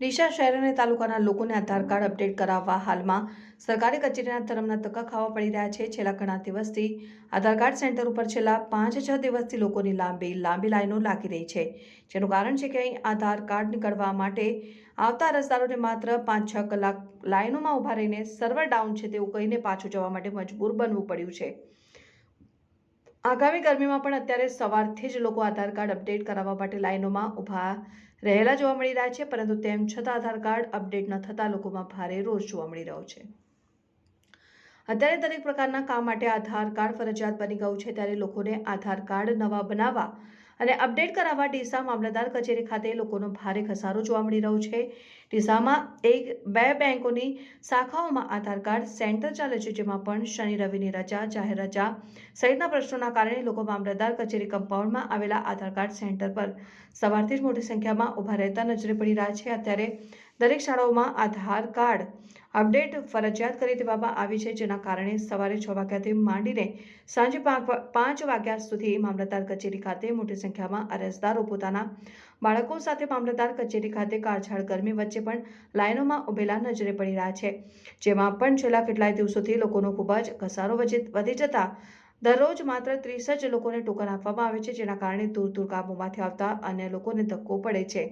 ડીસા શહેર અને તાલુકાના લોકોને આધાર કાર્ડ અપડેટ કરાવવા હાલમાં સરકારી કચેરીના ધરમના ધક્કા ખાવા પડી રહ્યા છે. છેલ્લા ઘણા દિવસથી આધાર કાર્ડ સેન્ટર ઉપર છેલ્લા પાંચ છ દિવસથી લોકોની લાંબી લાંબી લાઈનો લાગી રહી છે. જેનું કારણ છે કે અહીં આધાર કાર્ડ નીકળવા માટે આવતા અરજદારોને માત્ર પાંચ છ કલાક લાઈનોમાં ઊભા રહીને સર્વર ડાઉન છે તેવું કહીને પાછું જવા માટે મજબૂર બનવું પડ્યું છે. આગામી ગરમીમાં પણ અત્યારે સવારથી જ લોકો આધાર કાર્ડ અપડેટ કરાવવા માટે લાઈનોમાં ઊભા રહેલા જોવા મળી રહ્યા છે, પરંતુ તેમ છતાં આધાર કાર્ડ અપડેટ ન થતાં લોકોમાં ભારે રોષ જોવા મળી રહ્યો છે. અત્યારે દરેક પ્રકારના કામ માટે આધાર કાર્ડ ફરજિયાત બની ગયું છે, ત્યારે લોકોને આધાર કાર્ડ નવા બનાવવા અને અપડેટ કરાવવા ડીસા મામલતદાર કચેરી ખાતે લોકોનો ભારે ઘસારો જોવા મળી રહ્યો છે. ડીસામાં એક, બે બેંકોની શાખાઓમાં આધાર કાર્ડ સેન્ટર ચાલે છે, જેમાં પણ શનિ રવિની રજા, જાહેર રજા સહિતના પ્રશ્નોના કારણે લોકો મામલતદાર કચેરી કમ્પાઉન્ડમાં આવેલા આધાર કાર્ડ સેન્ટર પર સવારથી જ મોટી સંખ્યામાં ઊભા રહેતા નજરે પડી રહ્યા છે. અત્યારે દરેક શાળાઓમાં આધાર કાર્ડ અપડેટ ફરજિયાત કરી દેવામાં આવી છે, જેના કારણે સવારે છ વાગ્યાથી માંડીને સાંજે પાંચ વાગ્યા સુધી મામલતદાર કચેરી ખાતે મોટી સંખ્યામાં અરજદારો પોતાના બાળકો સાથે મામલતદાર કચેરી ખાતે કાળઝાળ ગરમી વચ્ચે પણ લાઇનોમાં ઉભેલા નજરે પડી રહ્યા છે. જેમાં પણ છેલ્લા કેટલાય દિવસોથી લોકોનો ખૂબ જ ઘસારો વધી જતા દરરોજ માત્ર ત્રીસ જ લોકોને ટોકન આપવામાં આવે છે, જેના કારણે દૂર દૂર ગામોમાંથી આવતા અન્ય લોકોને ધક્કો પડે છે.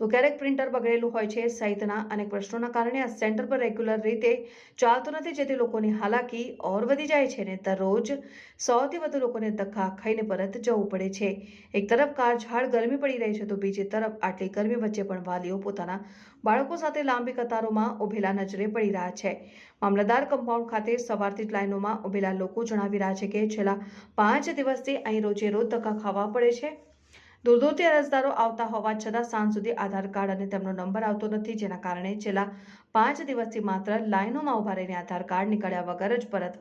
તો ક્યારેક પ્રિન્ટર બગડેલું હોય છે સહિતના અનેક પ્રશ્નોના કારણે આ સેન્ટર પર રેગ્યુલર રીતે ચાલતું નથી, જેથી લોકોની હાલાકી ઓર વધી જાય છે અને દરરોજ સૌથી વધુ લોકોને ધક્કા ખાઈને પરત જવું પડે છે. એક તરફ કાળઝાળ ગરમી પડી રહી છે તો બીજી તરફ આટલી ગરમી વચ્ચે પણ વાલીઓ પોતાના બાળકો સાથે લાંબી કતારોમાં ઉભેલા નજરે પડી રહ્યા છે. મામલતદાર કમ્પાઉન્ડ ખાતે સવારથી જ લાઇનોમાં ઉભેલા લોકો જણાવી રહ્યા છે કે છેલ્લા પાંચ દિવસથી અહીં રોજે રોજ ધક્કા ખાવા પડે છે. દૂર દૂરથી અરજદારો આવતા હોવા છતાં સાંજ સુધી આધાર કાર્ડ અને તેમનો નંબર આવતો નથી, જેના કારણે છેલ્લા પાંચ દિવસથી માત્ર લાઈનોમાં ઊભા રહીને આધાર કાર્ડ નીકળ્યા વગર જ પરત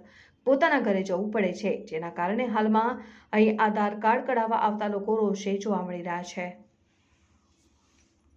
પોતાના ઘરે જવું પડે છે, જેના કારણે હાલમાં અહીં આધાર કાર્ડ કઢાવવા આવતા લોકો રોષે જોવા મળી રહ્યા છે.